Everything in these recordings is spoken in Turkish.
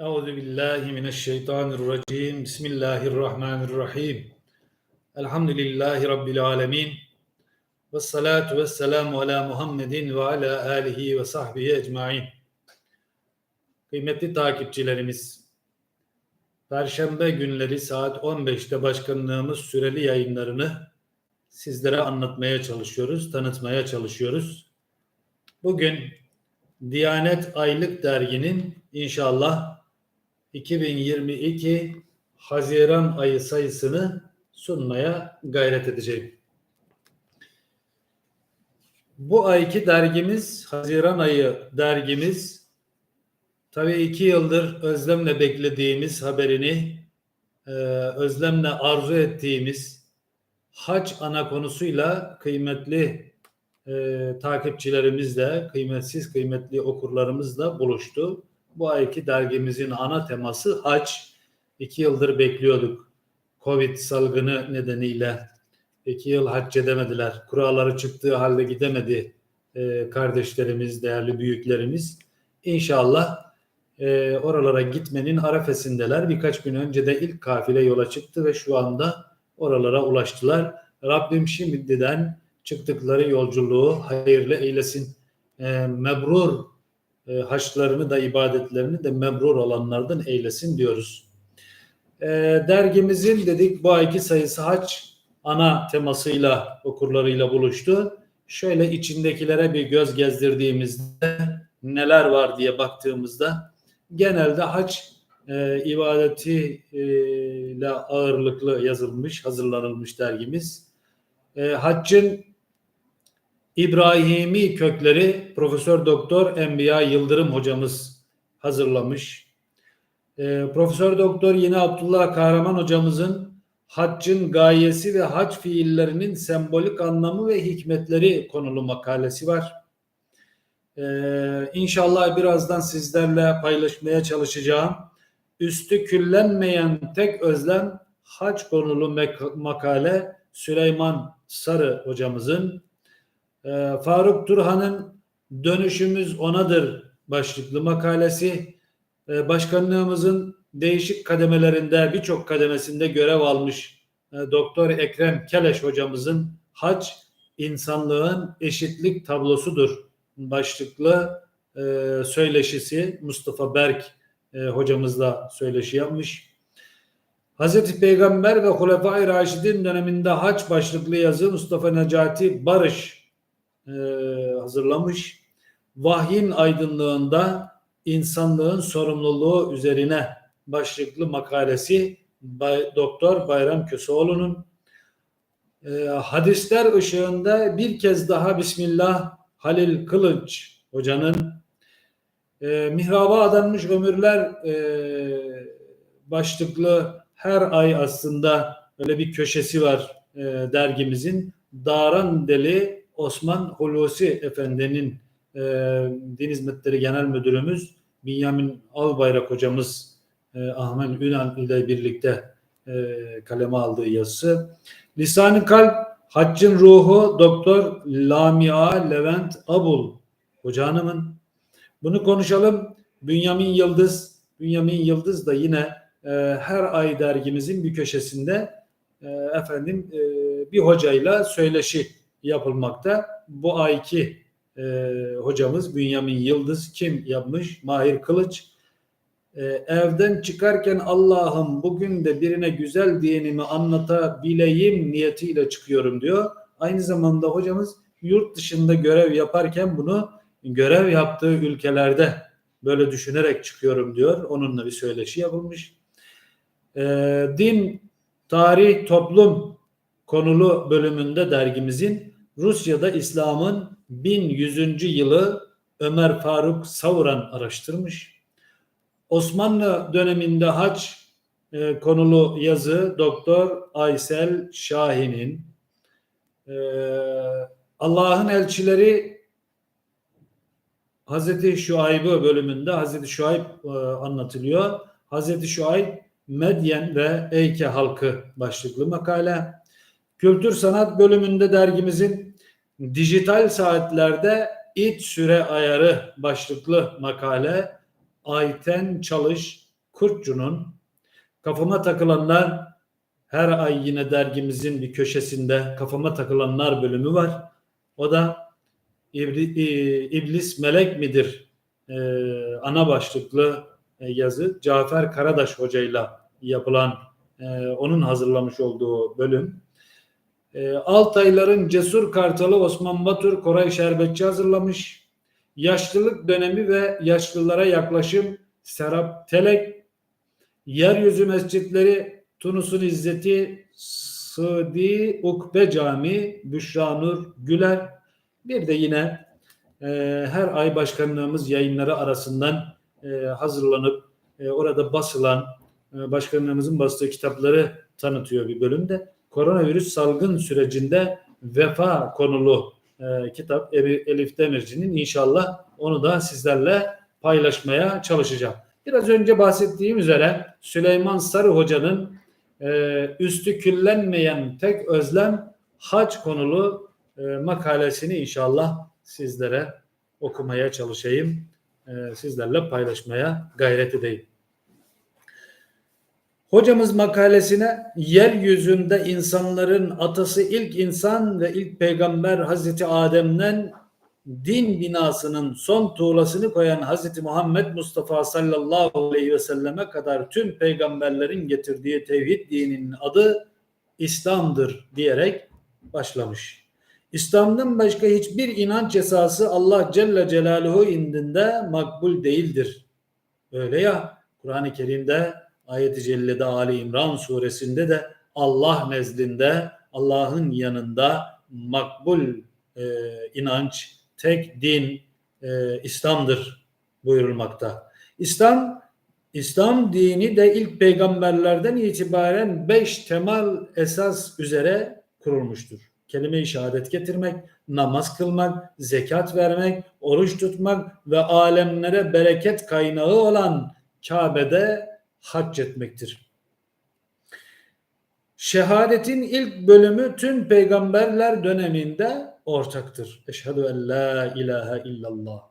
Euzu billahi mineşşeytanirracim. Bismillahirrahmanirrahim. Elhamdülillahi rabbil alamin. Ves salatu vesselamu ala Muhammedin ve ala alihi ve sahbihi ecmaîn. Kıymetli takipçilerimiz, Perşembe günleri saat 15'te başkanlığımız süreli yayınlarını sizlere anlatmaya çalışıyoruz, tanıtmaya çalışıyoruz. Bugün Diyanet Aylık Dergi'nin inşallah 2022 Haziran ayı sayısını sunmaya gayret edeceğim. Bu ayki dergimiz, Haziran ayı dergimiz, tabii iki yıldır özlemle beklediğimiz haberini, e, özlemle arzu ettiğimiz hac ana konusuyla kıymetli e, takipçilerimizle, kıymetsiz kıymetli okurlarımızla buluştu. Bu ayki dergimizin ana teması hac. İki yıldır bekliyorduk. Covid salgını nedeniyle iki yıl hac edemediler. Kuralları çıktığı halde gidemedi e, kardeşlerimiz, değerli büyüklerimiz. İnşallah e, oralara gitmenin arefesindeler. Birkaç gün önce de ilk kafile yola çıktı ve şu anda oralara ulaştılar. Rabbim şimdiden çıktıkları yolculuğu hayırlı eylesin. E, mebrur e, haçlarını da ibadetlerini de mebrur olanlardan eylesin diyoruz. E, dergimizin dedik bu ayki sayısı haç ana temasıyla okurlarıyla buluştu. Şöyle içindekilere bir göz gezdirdiğimizde neler var diye baktığımızda genelde haç e, ibadeti e, ile ağırlıklı yazılmış, hazırlanılmış dergimiz. E, haccın İbrahimi kökleri Profesör Doktor Enbiya Yıldırım hocamız hazırlamış. E, Profesör Doktor yine Abdullah Kahraman hocamızın haccın gayesi ve hac fiillerinin sembolik anlamı ve hikmetleri konulu makalesi var. Ee, inşallah birazdan sizlerle paylaşmaya çalışacağım. Üstü küllenmeyen tek özlem hac konulu makale Süleyman Sarı hocamızın. Ee, Faruk Turhan'ın Dönüşümüz Onadır başlıklı makalesi. Ee, başkanlığımızın değişik kademelerinde birçok kademesinde görev almış e, Doktor Ekrem Keleş hocamızın hac insanlığın eşitlik tablosudur başlıklı e, söyleşisi Mustafa Berk e, hocamızla söyleşi yapmış. Hazreti Peygamber ve Hulefai Raşidin döneminde haç başlıklı yazı Mustafa Necati Barış e, hazırlamış. Vahyin aydınlığında insanlığın sorumluluğu üzerine başlıklı makalesi Doktor Bayram Köseoğlu'nun e, hadisler ışığında bir kez daha Bismillah Halil Kılıç hocanın e, mihraba adanmış ömürler e, başlıklı her ay aslında öyle bir köşesi var e, dergimizin. Daran Deli Osman Hulusi Efendi'nin e, Din Hizmetleri Genel Müdürümüz Binyamin Albayrak hocamız e, Ahmet Ünal ile birlikte e, kaleme aldığı yazısı. Lisan-ı Kalp Haccın Ruhu Doktor Lamia Levent Abul Hoca Hanım'ın. Bunu konuşalım. Bünyamin Yıldız, Bünyamin Yıldız da yine e, her ay dergimizin bir köşesinde e, efendim e, bir hocayla söyleşi yapılmakta. Bu ayki e, hocamız Bünyamin Yıldız kim yapmış? Mahir Kılıç. E, evden çıkarken Allah'ım bugün de birine güzel dinimi anlatabileyim niyetiyle çıkıyorum diyor. Aynı zamanda hocamız yurt dışında görev yaparken bunu görev yaptığı ülkelerde böyle düşünerek çıkıyorum diyor. Onunla bir söyleşi yapılmış. E, din, tarih, toplum konulu bölümünde dergimizin Rusya'da İslam'ın 1100. yılı Ömer Faruk Savuran araştırmış. Osmanlı döneminde haç e, konulu yazı Doktor Aysel Şahin'in e, Allah'ın elçileri Hazreti Şuayb'ı bölümünde Hazreti Şuayb e, anlatılıyor. Hazreti Şuayb Medyen ve Eyke halkı başlıklı makale. Kültür sanat bölümünde dergimizin dijital saatlerde iç süre ayarı başlıklı makale Ayten Çalış Kurtçu'nun Kafama Takılanlar her ay yine dergimizin bir köşesinde Kafama Takılanlar bölümü var. O da e, İblis Melek midir e, ana başlıklı e, yazı Cafer Karadaş hocayla yapılan onun hazırlamış olduğu bölüm. E, Altayların Cesur Kartalı Osman Batur Koray Şerbetçi hazırlamış. Yaşlılık dönemi ve yaşlılara yaklaşım Serap Telek. Yeryüzü Mescitleri Tunus'un İzzeti Sıdi Ukbe Camii Büşra Nur Güler. Bir de yine e, her ay başkanlığımız yayınları arasından e, hazırlanıp e, orada basılan e, başkanlığımızın bastığı kitapları tanıtıyor bir bölümde. Koronavirüs salgın sürecinde vefa konulu e, kitap Elif Demirci'nin inşallah onu da sizlerle paylaşmaya çalışacağım. Biraz önce bahsettiğim üzere Süleyman Sarı Hoca'nın e, üstü küllenmeyen tek özlem hac konulu e, makalesini inşallah sizlere okumaya çalışayım. E, sizlerle paylaşmaya gayret edeyim. Hocamız makalesine yeryüzünde insanların atası ilk insan ve ilk peygamber Hazreti Adem'den din binasının son tuğlasını koyan Hazreti Muhammed Mustafa sallallahu aleyhi ve selleme kadar tüm peygamberlerin getirdiği tevhid dininin adı İslam'dır diyerek başlamış. İslam'dan başka hiçbir inanç esası Allah Celle Celaluhu indinde makbul değildir. Öyle ya Kur'an-ı Kerim'de ayet-i cellede Ali İmran suresinde de Allah nezdinde Allah'ın yanında makbul e, inanç tek din e, İslam'dır buyurulmakta. İslam İslam dini de ilk peygamberlerden itibaren beş temel esas üzere kurulmuştur. Kelime-i şehadet getirmek, namaz kılmak, zekat vermek, oruç tutmak ve alemlere bereket kaynağı olan Kabe'de hac etmektir. Şehadetin ilk bölümü tüm peygamberler döneminde ortaktır. Eşhedü en la ilahe illallah.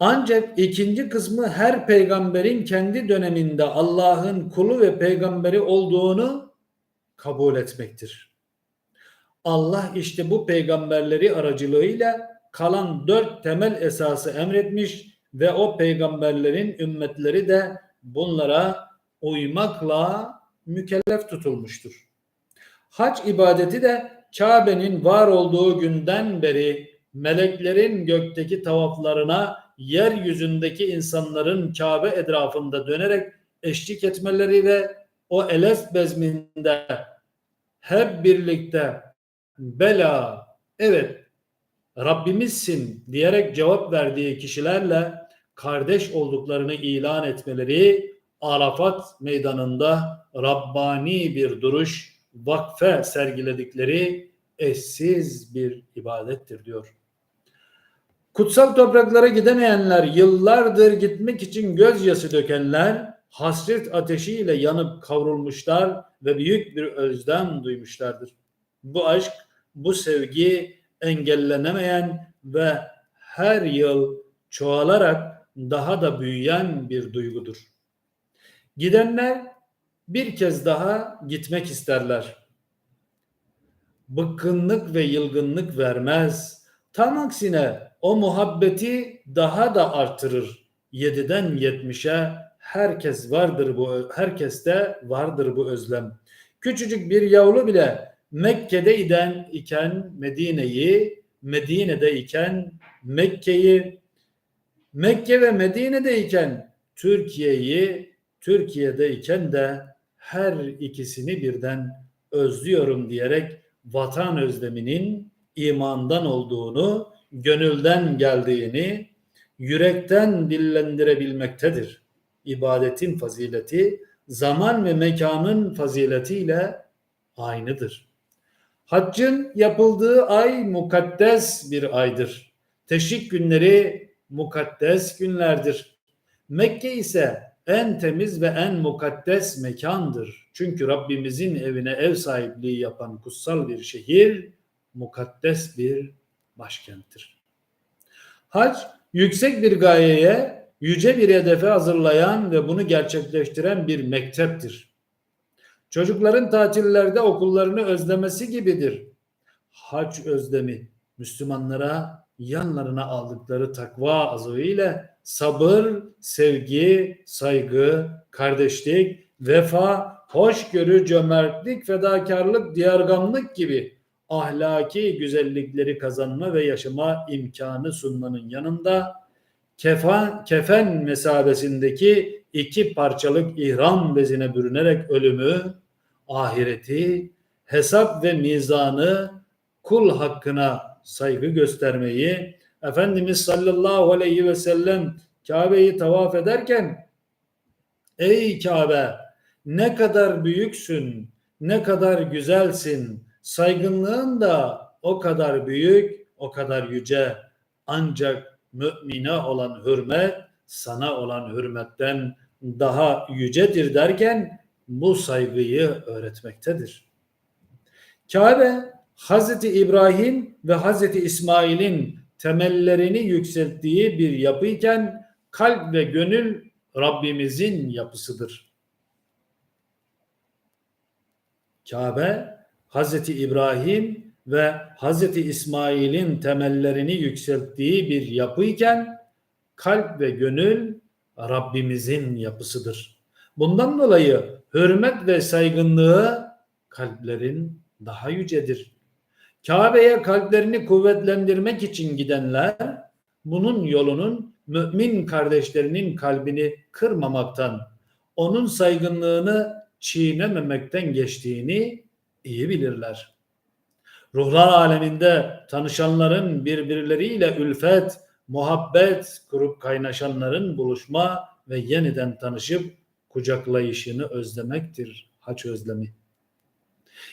Ancak ikinci kısmı her peygamberin kendi döneminde Allah'ın kulu ve peygamberi olduğunu kabul etmektir. Allah işte bu peygamberleri aracılığıyla kalan dört temel esası emretmiş ve o peygamberlerin ümmetleri de bunlara uymakla mükellef tutulmuştur. Hac ibadeti de Kabe'nin var olduğu günden beri meleklerin gökteki tavaflarına yeryüzündeki insanların Kabe etrafında dönerek eşlik etmeleri ve o elef bezminde hep birlikte bela evet Rabbimizsin diyerek cevap verdiği kişilerle kardeş olduklarını ilan etmeleri Arafat meydanında Rabbani bir duruş, vakfe sergiledikleri eşsiz bir ibadettir diyor. Kutsal topraklara gidemeyenler, yıllardır gitmek için gözyaşı dökenler, hasret ateşiyle yanıp kavrulmuşlar ve büyük bir özlem duymuşlardır. Bu aşk, bu sevgi engellenemeyen ve her yıl çoğalarak daha da büyüyen bir duygudur. Gidenler bir kez daha gitmek isterler. Bıkkınlık ve yılgınlık vermez. Tam aksine o muhabbeti daha da artırır. 7'den 70'e herkes vardır bu herkeste vardır bu özlem. Küçücük bir yavru bile Mekke'de iden iken Medine'yi, Medine'de iken Mekke'yi, Mekke ve Medine'de iken Türkiye'yi, Türkiye'de iken de her ikisini birden özlüyorum diyerek vatan özleminin imandan olduğunu, gönülden geldiğini, yürekten dillendirebilmektedir. İbadetin fazileti zaman ve mekanın faziletiyle aynıdır. Haccın yapıldığı ay mukaddes bir aydır. Teşrik günleri mukaddes günlerdir. Mekke ise en temiz ve en mukaddes mekandır. Çünkü Rabbimizin evine ev sahipliği yapan kutsal bir şehir, mukaddes bir başkenttir. Hac yüksek bir gayeye, yüce bir hedefe hazırlayan ve bunu gerçekleştiren bir mekteptir. Çocukların tatillerde okullarını özlemesi gibidir. Hac özlemi Müslümanlara yanlarına aldıkları takva azığı ile sabır, sevgi, saygı, kardeşlik, vefa, hoşgörü, cömertlik, fedakarlık, diyarganlık gibi ahlaki güzellikleri kazanma ve yaşama imkanı sunmanın yanında kefen, kefen mesabesindeki iki parçalık ihram bezine bürünerek ölümü, ahireti, hesap ve mizanı, kul hakkına saygı göstermeyi, Efendimiz sallallahu aleyhi ve sellem Kabe'yi tavaf ederken Ey Kabe ne kadar büyüksün, ne kadar güzelsin, saygınlığın da o kadar büyük, o kadar yüce. Ancak mümine olan hürmet sana olan hürmetten daha yücedir derken bu saygıyı öğretmektedir. Kabe Hazreti İbrahim ve Hazreti İsmail'in temellerini yükselttiği bir yapıyken kalp ve gönül Rabbimizin yapısıdır. Kabe Hazreti İbrahim ve Hazreti İsmail'in temellerini yükselttiği bir yapıyken kalp ve gönül Rabbimizin yapısıdır. Bundan dolayı hürmet ve saygınlığı kalplerin daha yücedir. Kabe'ye kalplerini kuvvetlendirmek için gidenler bunun yolunun mümin kardeşlerinin kalbini kırmamaktan, onun saygınlığını çiğnememekten geçtiğini iyi bilirler. Ruhlar aleminde tanışanların birbirleriyle ülfet, muhabbet kurup kaynaşanların buluşma ve yeniden tanışıp kucaklayışını özlemektir haç özlemi.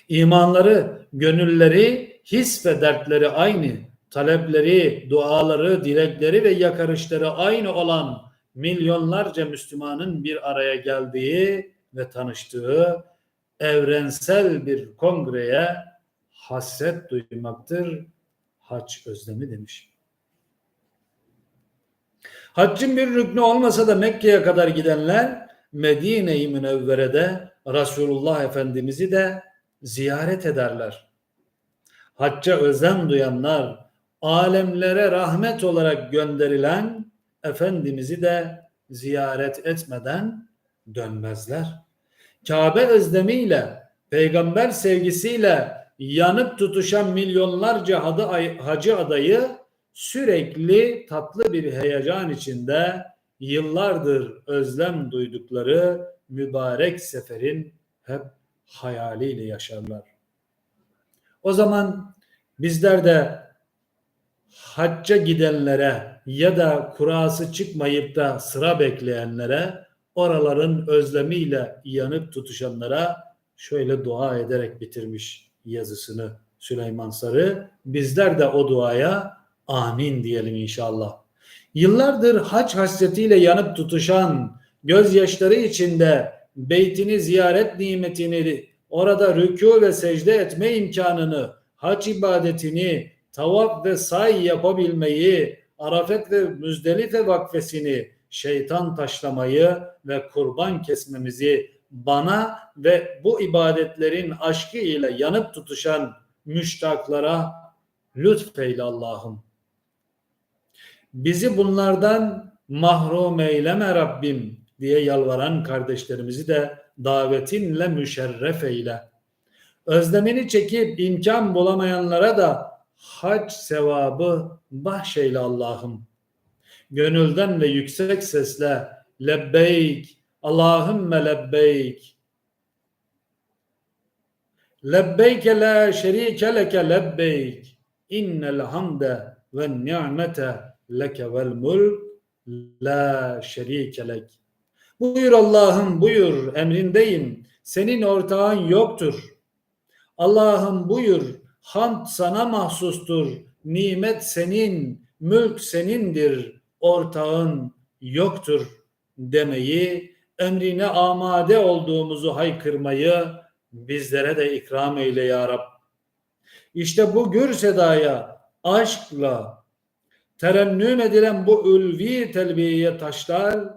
İmanları, gönülleri, his ve dertleri aynı, talepleri, duaları, dilekleri ve yakarışları aynı olan milyonlarca Müslümanın bir araya geldiği ve tanıştığı evrensel bir kongreye hasret duymaktır. Haç özlemi demiş. Haccın bir rüknü olmasa da Mekke'ye kadar gidenler Medine-i Münevvere'de Resulullah Efendimiz'i de ziyaret ederler. Hacca özen duyanlar, alemlere rahmet olarak gönderilen Efendimiz'i de ziyaret etmeden dönmezler. Kabe özlemiyle, peygamber sevgisiyle yanıp tutuşan milyonlarca hacı adayı sürekli tatlı bir heyecan içinde yıllardır özlem duydukları mübarek seferin hep hayaliyle yaşarlar. O zaman bizler de hacca gidenlere ya da kurası çıkmayıp da sıra bekleyenlere oraların özlemiyle yanıp tutuşanlara şöyle dua ederek bitirmiş yazısını Süleyman Sarı. Bizler de o duaya amin diyelim inşallah. Yıllardır hac hasretiyle yanıp tutuşan, gözyaşları içinde beytini ziyaret nimetini, orada rükû ve secde etme imkanını, hac ibadetini, tavaf ve say yapabilmeyi, Arafet ve Müzdelife vakfesini, şeytan taşlamayı ve kurban kesmemizi bana ve bu ibadetlerin aşkı ile yanıp tutuşan müştaklara lütfeyle Allah'ım. Bizi bunlardan mahrum eyleme Rabbim diye yalvaran kardeşlerimizi de davetinle müşerref eyle. Özlemini çekip imkan bulamayanlara da hac sevabı bahşeyle Allah'ım. Gönülden ve yüksek sesle lebbeyk, Allahümme lebbeyk. Lebbeyke la şerike leke lebbeyk. İnnel hamde ve ni'mete leke vel mulk la şerike lek. Buyur Allah'ım buyur emrindeyim. Senin ortağın yoktur. Allah'ım buyur hamd sana mahsustur. Nimet senin, mülk senindir. Ortağın yoktur demeyi, emrine amade olduğumuzu haykırmayı bizlere de ikram eyle ya Rab. İşte bu gür sedaya aşkla, terennüm edilen bu ulvi telbiyeye taşlar,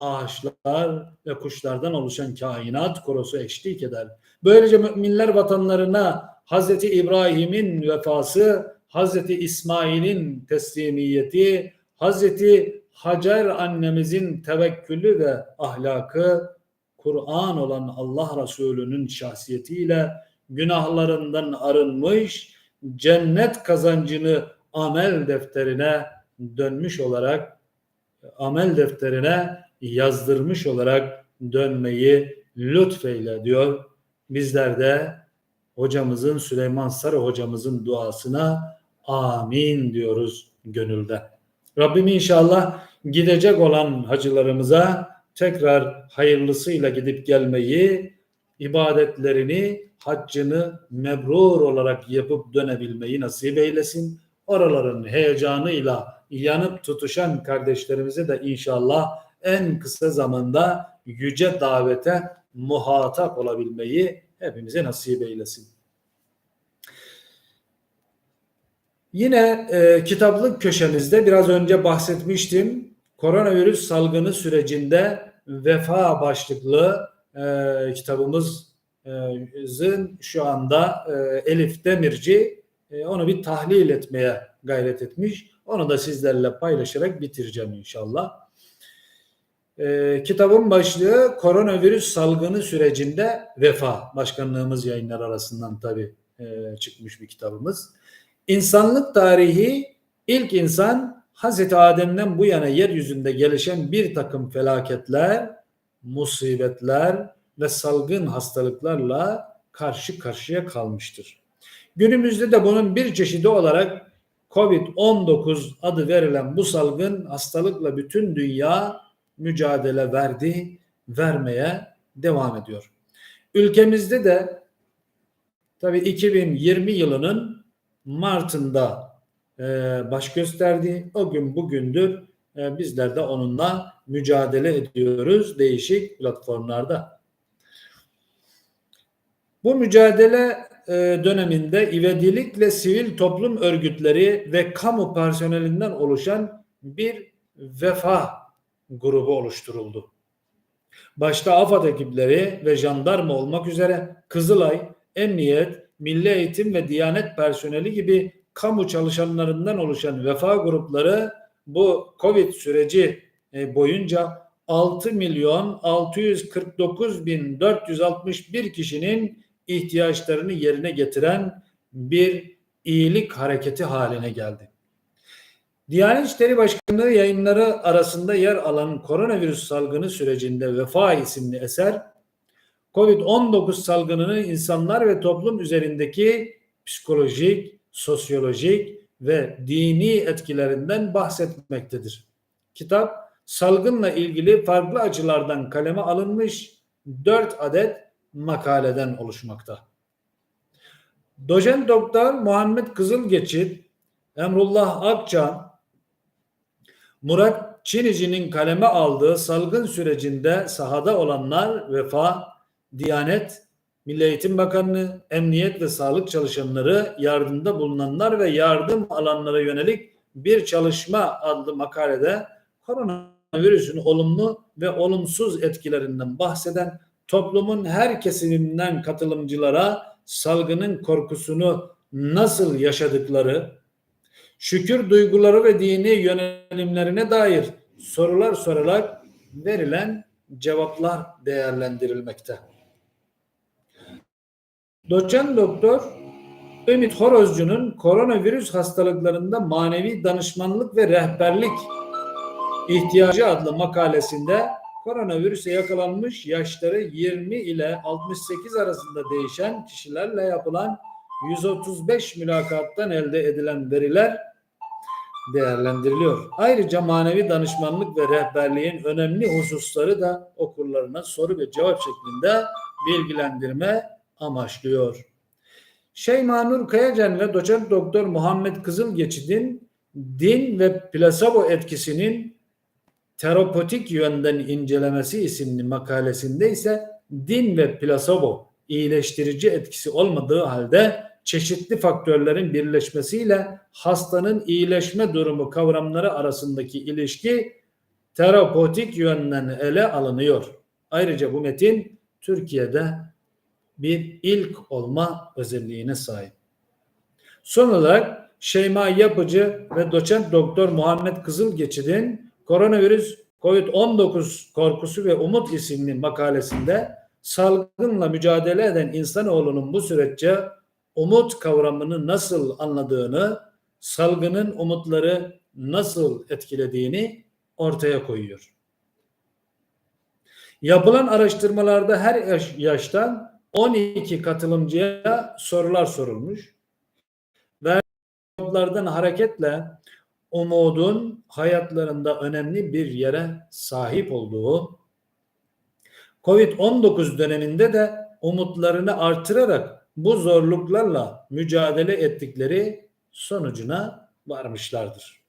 ağaçlar ve kuşlardan oluşan kainat korosu eşlik eder. Böylece müminler vatanlarına Hazreti İbrahim'in vefası, Hazreti İsmail'in teslimiyeti, Hazreti Hacer annemizin tevekkülü ve ahlakı, Kur'an olan Allah Resulü'nün şahsiyetiyle günahlarından arınmış, cennet kazancını amel defterine dönmüş olarak amel defterine yazdırmış olarak dönmeyi lütfeyle diyor. Bizler de hocamızın Süleyman Sarı hocamızın duasına amin diyoruz gönülde. Rabbim inşallah gidecek olan hacılarımıza tekrar hayırlısıyla gidip gelmeyi, ibadetlerini, haccını mebrur olarak yapıp dönebilmeyi nasip eylesin. Oraların heyecanıyla yanıp tutuşan kardeşlerimize de inşallah en kısa zamanda yüce davete muhatap olabilmeyi hepimize nasip eylesin. Yine e, kitaplık köşemizde biraz önce bahsetmiştim. Koronavirüs salgını sürecinde vefa başlıklı e, kitabımızın şu anda e, Elif Demirci onu bir tahlil etmeye gayret etmiş. Onu da sizlerle paylaşarak bitireceğim inşallah. E, kitabın başlığı koronavirüs salgını sürecinde vefa. Başkanlığımız yayınlar arasından tabii e, çıkmış bir kitabımız. İnsanlık tarihi ilk insan Hazreti Adem'den bu yana yeryüzünde gelişen bir takım felaketler, musibetler ve salgın hastalıklarla karşı karşıya kalmıştır. Günümüzde de bunun bir çeşidi olarak Covid-19 adı verilen bu salgın hastalıkla bütün dünya mücadele verdi, vermeye devam ediyor. Ülkemizde de tabii 2020 yılının Mart'ında e, baş gösterdi. O gün bugündür e, bizler de onunla mücadele ediyoruz değişik platformlarda. Bu mücadele döneminde ivedilikle sivil toplum örgütleri ve kamu personelinden oluşan bir vefa grubu oluşturuldu. Başta AFAD ekipleri ve jandarma olmak üzere Kızılay, Emniyet, Milli Eğitim ve Diyanet personeli gibi kamu çalışanlarından oluşan vefa grupları bu Covid süreci e, boyunca 6 milyon 649 bin 461 kişinin ihtiyaçlarını yerine getiren bir iyilik hareketi haline geldi. Diyanet İşleri Başkanlığı yayınları arasında yer alan koronavirüs salgını sürecinde Vefa isimli eser, Covid-19 salgınını insanlar ve toplum üzerindeki psikolojik, sosyolojik ve dini etkilerinden bahsetmektedir. Kitap, salgınla ilgili farklı açılardan kaleme alınmış dört adet makaleden oluşmakta. Dojen Doktor Muhammed Kızılgeçit, Emrullah Akçan, Murat Çinici'nin kaleme aldığı salgın sürecinde sahada olanlar Vefa, Diyanet, Milli Eğitim Bakanlığı, Emniyet ve Sağlık çalışanları, yardımda bulunanlar ve yardım alanlara yönelik bir çalışma adlı makalede koronavirüsün olumlu ve olumsuz etkilerinden bahseden toplumun her kesiminden katılımcılara salgının korkusunu nasıl yaşadıkları, şükür duyguları ve dini yönelimlerine dair sorular sorarak verilen cevaplar değerlendirilmekte. Doçent doktor Ümit Horozcu'nun koronavirüs hastalıklarında manevi danışmanlık ve rehberlik ihtiyacı adlı makalesinde koronavirüse yakalanmış yaşları 20 ile 68 arasında değişen kişilerle yapılan 135 mülakattan elde edilen veriler değerlendiriliyor. Ayrıca manevi danışmanlık ve rehberliğin önemli hususları da okurlarına soru ve cevap şeklinde bilgilendirme amaçlıyor. Şeyma Nur Kayacan ve doçent doktor Muhammed Kızılgeçit'in din ve plasebo etkisinin terapotik yönden incelemesi isimli makalesinde ise din ve plasebo iyileştirici etkisi olmadığı halde çeşitli faktörlerin birleşmesiyle hastanın iyileşme durumu kavramları arasındaki ilişki terapötik yönden ele alınıyor. Ayrıca bu metin Türkiye'de bir ilk olma özelliğine sahip. Son olarak Şeyma Yapıcı ve doçent doktor Muhammed Kızılgeçid'in koronavirüs COVID-19 korkusu ve umut isimli makalesinde salgınla mücadele eden insanoğlunun bu süreçte umut kavramını nasıl anladığını, salgının umutları nasıl etkilediğini ortaya koyuyor. Yapılan araştırmalarda her yaş, yaştan 12 katılımcıya sorular sorulmuş. Ve cevaplardan hareketle umudun hayatlarında önemli bir yere sahip olduğu, Covid-19 döneminde de umutlarını artırarak bu zorluklarla mücadele ettikleri sonucuna varmışlardır.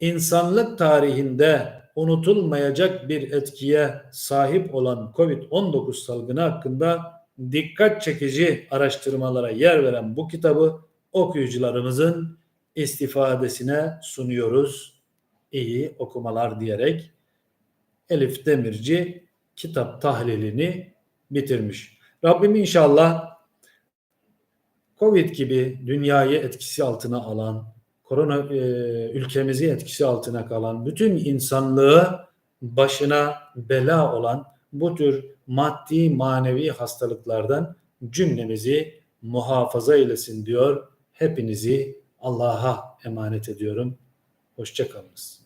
İnsanlık tarihinde unutulmayacak bir etkiye sahip olan Covid-19 salgını hakkında dikkat çekici araştırmalara yer veren bu kitabı okuyucularımızın istifadesine sunuyoruz. İyi okumalar diyerek Elif Demirci kitap tahlilini bitirmiş. Rabbim inşallah Covid gibi dünyayı etkisi altına alan, korona e, ülkemizi etkisi altına kalan, bütün insanlığı başına bela olan bu tür maddi manevi hastalıklardan cümlemizi muhafaza eylesin diyor. Hepinizi Allah'a emanet ediyorum. Hoşçakalınız.